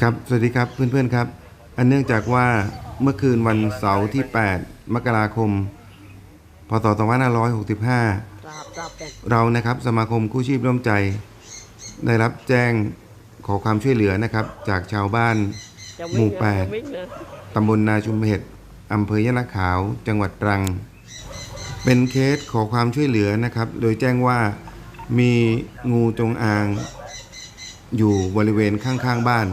ครับ สวัสดีครับเพื่อนๆครับ อันเนื่องจากว่าเมื่อคืนวันเสาร์ที่ 8 มกราคม พศ 2565ทราบทราบแต่เรานะครับสมาคมกู้ชีพร่วมใจ ได้รับแจ้งขอความช่วยเหลือนะครับ จากชาวบ้านยังหมู่วิ่งนะแปดยังวิ่งนะตำบลนาชุมเห็ดอำเภอยะนาขาว จังหวัดตรัง เป็นเคสขอความช่วยเหลือนะครับ โดยแจ้งว่ามีงูจงอาง อยู่บริเวณข้างๆบ้าน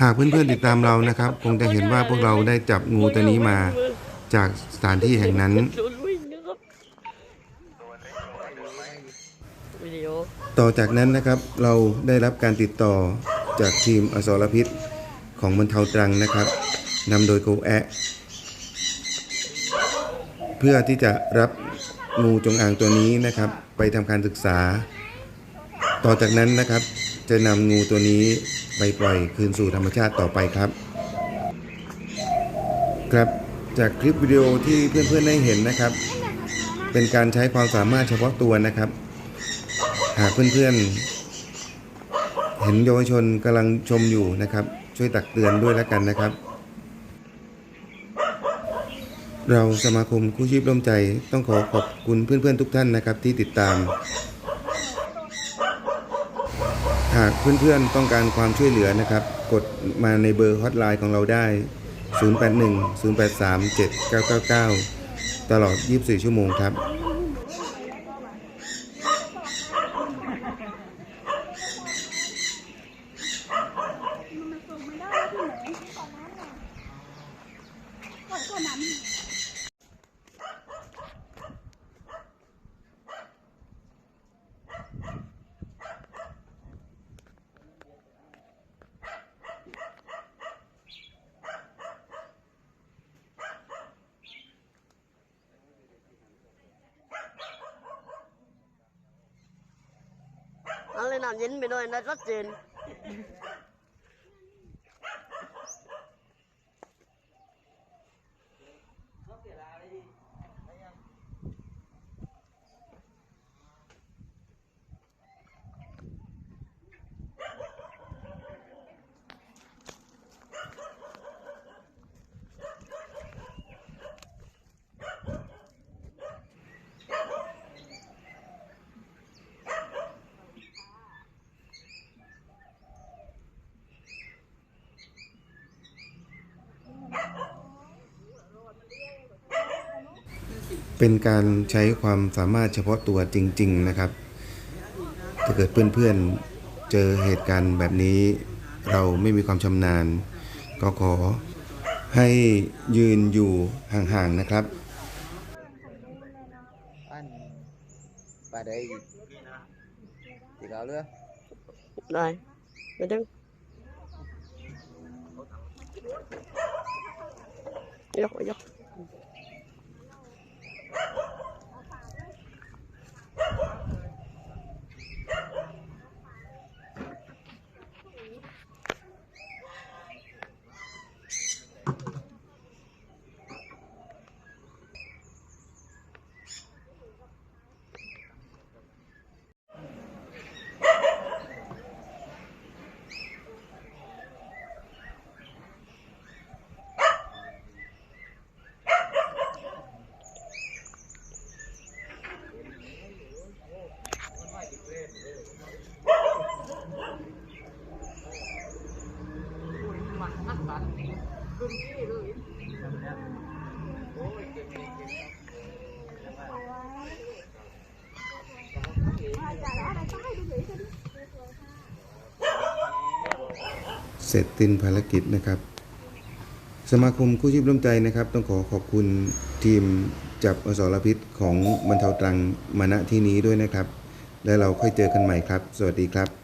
หากเพื่อนๆติดตามเรานะครับ คงจะเห็นว่าพวกเราได้จับงูตัวนี้มาจากสถานที่แห่งนั้น ต่อจากนั้นนะครับเราได้รับการติดต่อจากทีมอสรพิษของบรรเทาตรังนะครับนำโดยโกแอะเพื่อที่จะรับงูจงอางตัวนี้นะครับ ไปทำการศึกษา ต่อจากนั้นนะครับ จะนำงูตัวนี้ไปปล่อยคืนสู่ธรรมชาติต่อไปครับ ครับจากคลิปวิดีโอที่เพื่อนๆได้เห็นนะครับ เป็นการใช้ความสามารถเฉพาะตัวนะครับ หากเพื่อนๆ เห็นเยาวชนกำลังชมอยู่นะครับ ช่วยตักเตือนด้วยแล้วกันนะครับ เราสมาคมกู้ชีพร่วมใจต้องขอขอบคุณเพื่อนๆทุกท่านนะครับที่ติดตาม หากเพื่อนๆต้องการความช่วยเหลือนะครับ กดมาในเบอร์ฮอตไลน์ของเราได้ 081 083 7999 ตลอด 24 ชั่วโมงครับ มันส่งไม่ได้ที่ไหนก่อนนั้นน่ะก่อนก่อนนั้น เอาเลยน้ำเย็นไปด้วยนะชัดเจนเป็นการใช้ความสามารถเฉพาะตัวจริง ๆ นะครับ ถ้าเกิดเพื่อนๆเจอเหตุการณ์แบบนี้ เราไม่มีความชำนาญ ก็ขอให้ยืนอยู่ห่าง ๆ นะครับ anh bà đây chị có nữa ได้ไปดึงยกยก เสร็จสิ้นภารกิจนะครับ สมาคมกู้ชีพร่วมใจนะครับ ต้องขอขอบคุณทีมจับอสรพิษของบรรเทาตรังมาณที่นี้ด้วยนะครับ และเราค่อยเจอกันใหม่ครับ สวัสดีครับ